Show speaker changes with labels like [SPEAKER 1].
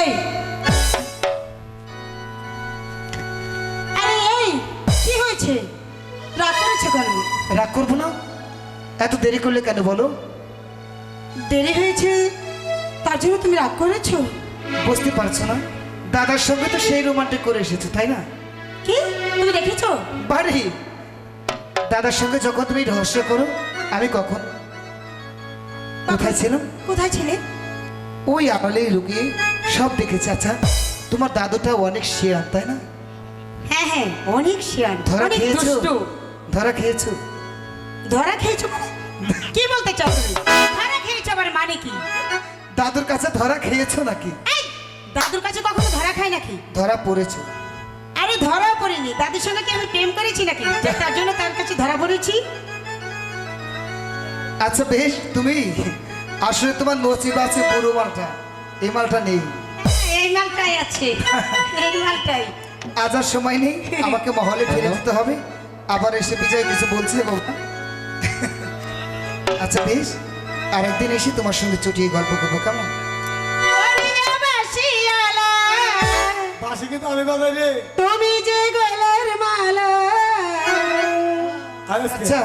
[SPEAKER 1] এই আরে এই কি হয়েছে? রাগ করেছ কেন?
[SPEAKER 2] রাগ করব না। এত দেরি করলে কেন বলো?
[SPEAKER 1] দেরি হয়েছে? তার জন্য তুমি রাগ করেছ?
[SPEAKER 2] বুঝতে পারছ না। দাদার সঙ্গে তো সেই রোমান্টিক করে এসেছ তাই না?
[SPEAKER 1] কি? তুমি দেখেছ?
[SPEAKER 2] বাড়ি। দাদার সঙ্গে যখন তুমি রহস্য করো আমি কখন? কোথায় ছিলাম?
[SPEAKER 1] কোথায় ছিলে?
[SPEAKER 2] ওই আড়ালেই লুকিয়ে সব দেখেছি আচ্ছা তোমার দাদুটা অনেক শেয়ার তাই না?
[SPEAKER 1] হ্যাঁ হ্যাঁ অনেক শিয়ান
[SPEAKER 2] ধরা
[SPEAKER 1] অনেক
[SPEAKER 2] খেয়েছো?
[SPEAKER 1] দুষ্টু।
[SPEAKER 2] ধরা খেয়েছো?
[SPEAKER 1] ধরা খেয়েছো মানে? কি বলতে চাও তুমি? ধরা খেয়েছো মানে কি?
[SPEAKER 2] দাদুর কাছে ধরা খেয়েছো নাকি?
[SPEAKER 1] এই দাদুর কাছে কখনো ধরা খায় নাকি?
[SPEAKER 2] ধরা পড়েছো।
[SPEAKER 1] আরে ধরা পড়িনি দাদুর সঙ্গে কি আমি প্রেম করেছি নাকি? যে তার জন্য তার কাছে ধরা পড়েছি?
[SPEAKER 2] আচ্ছা বেশ তুমি আসলে তোমার নচিব আছে বুড়ো মালটা এই মালটা নেই।
[SPEAKER 1] এই মালটাই আছে। এই মালটাই
[SPEAKER 2] আজ আর সময় নেই আমাকে মহলে ফিরে যেতে হবে। আবার এসে বিজয় কিছু বলছে বাবা আচ্ছা বেশ আরেকদিন এসে তোমার সঙ্গে চটিয়ে গল্প করব কেমন?
[SPEAKER 3] আমি বাজাই রে
[SPEAKER 1] তুমি যে গলার মালা।
[SPEAKER 2] আচ্ছা